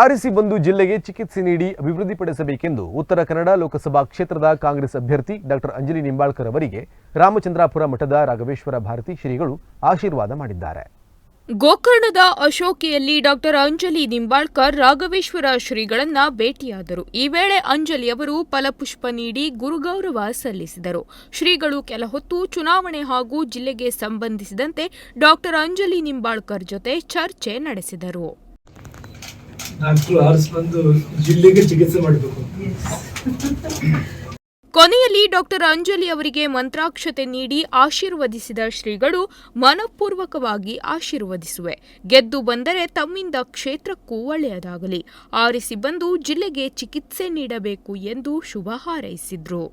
ಆರಿಸಿ ಬಂದು ಜಿಲ್ಲೆಗೆ ಚಿಕಿತ್ಸೆ ನೀಡಿ ಅಭಿವೃದ್ಧಿಪಡಿಸಬೇಕೆಂದು ಉತ್ತರ ಕನ್ನಡ ಲೋಕಸಭಾ ಕ್ಷೇತ್ರದ ಕಾಂಗ್ರೆಸ್ ಅಭ್ಯರ್ಥಿ ಡಾಕ್ಟರ್ ಅಂಜಲಿ ನಿಂಬಾಳ್ಕರ್ ಅವರಿಗೆ ರಾಮಚಂದ್ರಾಪುರ ಮಠದ ರಾಘವೇಶ್ವರ ಭಾರತಿ ಶ್ರೀಗಳು ಆಶೀರ್ವಾದ ಮಾಡಿದ್ದಾರೆ. ಗೋಕರ್ಣದ ಅಶೋಕಿಯಲ್ಲಿ ಡಾಕ್ಟರ್ ಅಂಜಲಿ ನಿಂಬಾಳ್ಕರ್ ರಾಘವೇಶ್ವರ ಶ್ರೀಗಳನ್ನ ಭೇಟಿಯಾದರು. ಈ ವೇಳೆ ಅಂಜಲಿ ಅವರು ಫಲಪುಷ್ಪ ನೀಡಿ ಗುರುಗೌರವ ಸಲ್ಲಿಸಿದರು. ಶ್ರೀಗಳು ಕೆಲ ಹೊತ್ತು ಚುನಾವಣೆ ಹಾಗೂ ಜಿಲ್ಲೆಗೆ ಸಂಬಂಧಿಸಿದಂತೆ ಡಾಕ್ಟರ್ ಅಂಜಲಿ ನಿಂಬಾಳ್ಕರ್ ಜೊತೆ ಚರ್ಚೆ ನಡೆಸಿದರು. ಜಿಲ್ಲೆಗೆ ಚಿಕಿತ್ಸೆ ಮಾಡಬೇಕು. ಕೊನೆಯಲ್ಲಿ ಡಾಕ್ಟರ್ ಅಂಜಲಿ ಅವರಿಗೆ ಮಂತ್ರಾಕ್ಷತೆ ನೀಡಿ ಆಶೀರ್ವದಿಸಿದ ಶ್ರೀಗಳು ಮನಪೂರ್ವಕವಾಗಿ ಆಶೀರ್ವದಿಸುವೆ. ಗೆದ್ದು ಬಂದರೆ ತಮ್ಮಿಂದ ಕ್ಷೇತ್ರಕ್ಕೂ ಒಳ್ಳೆಯದಾಗಲಿ. ಆರಿಸಿ ಬಂದು ಜಿಲ್ಲೆಗೆ ಚಿಕಿತ್ಸೆ ನೀಡಬೇಕು ಎಂದು ಶುಭ ಹಾರೈಸಿದ್ರು.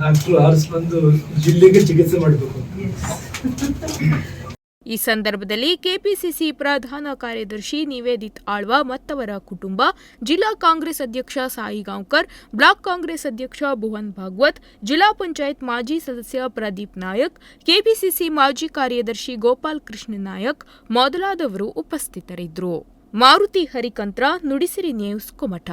ಡಾಕ್ಟ್ರು ಆರಿಸಿ ಬಂದು ಜಿಲ್ಲೆಗೆ ಚಿಕಿತ್ಸೆ ಮಾಡಬೇಕು ಈ ಸಂದರ್ಭದಲ್ಲಿ ಕೆಪಿಸಿಸಿ ಪ್ರಧಾನ ಕಾರ್ಯದರ್ಶಿ ನಿವೇದಿತ್ ಆಳ್ವ ಮತ್ತವರ ಕುಟುಂಬ ಜಿಲ್ಲಾ ಕಾಂಗ್ರೆಸ್ ಅಧ್ಯಕ್ಷ ಸಾಯಿ ಗಾಂವ್ಕರ್ ಬ್ಲಾಕ್ ಕಾಂಗ್ರೆಸ್ ಅಧ್ಯಕ್ಷ ಭುವನ್ ಭಾಗವತ್ ಜಿಲ್ಲಾ ಪಂಚಾಯತ್ ಮಾಜಿ ಸದಸ್ಯ ಪ್ರದೀಪ್ ನಾಯಕ್ ಕೆಪಿಸಿಸಿ ಮಾಜಿ ಕಾರ್ಯದರ್ಶಿ ಗೋಪಾಲ್ ಕೃಷ್ಣ ನಾಯಕ್ ಮೊದಲಾದವರು ಉಪಸ್ಥಿತರಿದ್ದರು. ಮಾರುತಿ ಹರಿಕಂತ್ರ ನುಡಿಸಿರಿ ನ್ಯೂಸ್ ಕುಮಟ